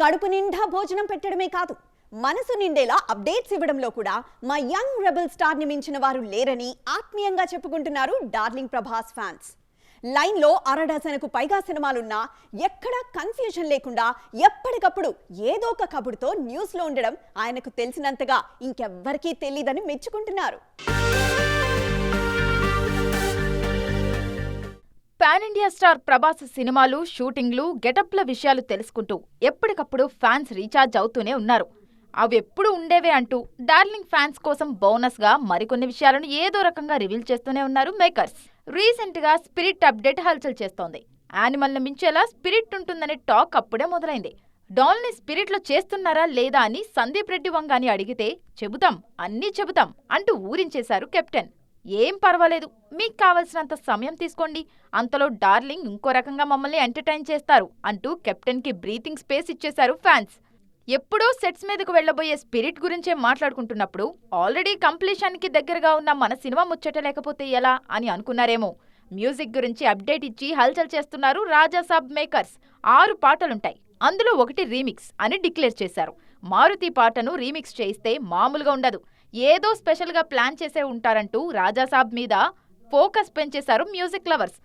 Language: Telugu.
కడుపు నిండా భోజనం పెట్టడమే కాదు మనసు నిండేలా అప్డేట్స్ ఇవ్వడంలో కూడా మా యంగ్ రెబల్ స్టార్ని మించిన వారు లేరని ఆత్మీయంగా చెప్పుకుంటున్నారు డార్లింగ్ ప్రభాస్ ఫ్యాన్స్. లైన్లో అరడాసనకు పైగా సినిమాలున్నా ఎక్కడా కన్ఫ్యూజన్ లేకుండా ఎప్పటికప్పుడు ఏదో ఒక కబుర్తో న్యూస్లో ఉండడం ఆయనకు తెలిసినంతగా ఇంకెవ్వరికీ తెలియదని మెచ్చుకుంటున్నారు. పాన్ ఇండియా స్టార్ ప్రభాస్ సినిమాలు షూటింగ్లు గెటప్ల విషయాలు తెలుసుకుంటూ ఎప్పటికప్పుడు ఫ్యాన్స్ రీఛార్జ్ అవుతూనే ఉన్నారు. అవి ఎప్పుడు ఉండేవే అంటూ డార్లింగ్ ఫ్యాన్స్ కోసం బోనస్గా మరికొన్ని విషయాలను ఏదో రకంగా రివీల్ చేస్తూనే ఉన్నారు మేకర్స్. రీసెంట్గా స్పిరిట్ అప్డేట్ హల్చల్ చేస్తోంది. యానిమల్ని మించేలా స్పిరిట్ ఉంటుందనే టాక్ అప్పుడే మొదలైంది. డాల్ని స్పిరిట్లో చేస్తున్నారా లేదా అని సందీప్ రెడ్డి వంగాని అడిగితే చెబుతాం అన్నీ చెబుతాం అంటూ ఊరించేశారు కెప్టెన్. ఏం పర్వాలేదు. మీకు కావలసినంత సమయం తీసుకోండి. అంతలో డార్లింగ్ ఇంకో రకంగా మమ్మల్ని ఎంటర్టైన్ చేస్తారు అంటూ కెప్టెన్కి బ్రీతింగ్ స్పేస్ ఇచ్చేశారు ఫ్యాన్స్. ఎప్పుడో సెట్స్ మీదకు వెళ్ళబోయే స్పిరిట్ గురించే మాట్లాడుకుంటున్నప్పుడు ఆల్రెడీ కంప్లీషన్కి దగ్గరగా ఉన్న మన సినిమా ముచ్చట లేకపోతే ఎలా అని అనుకున్నారేమో. మ్యూజిక్ గురించి అప్డేట్ ఇచ్చి హల్చల్ చేస్తున్నారు రాజా సబ్ మేకర్స్. ఆరు పాటలుంటాయి. అందులో ఒకటి రీమిక్స్ అని డిక్లేర్ చేశారు. మారుతి పాటను రీమిక్స్ చేయిస్తే మామూలుగా ఉండదు. ఏదో స్పెషల్గా ప్లాన్ చేసే ఉంటారంటూ రాజాసాబ్ మీద ఫోకస్ పెంచేశారు మ్యూజిక్ లవర్స్.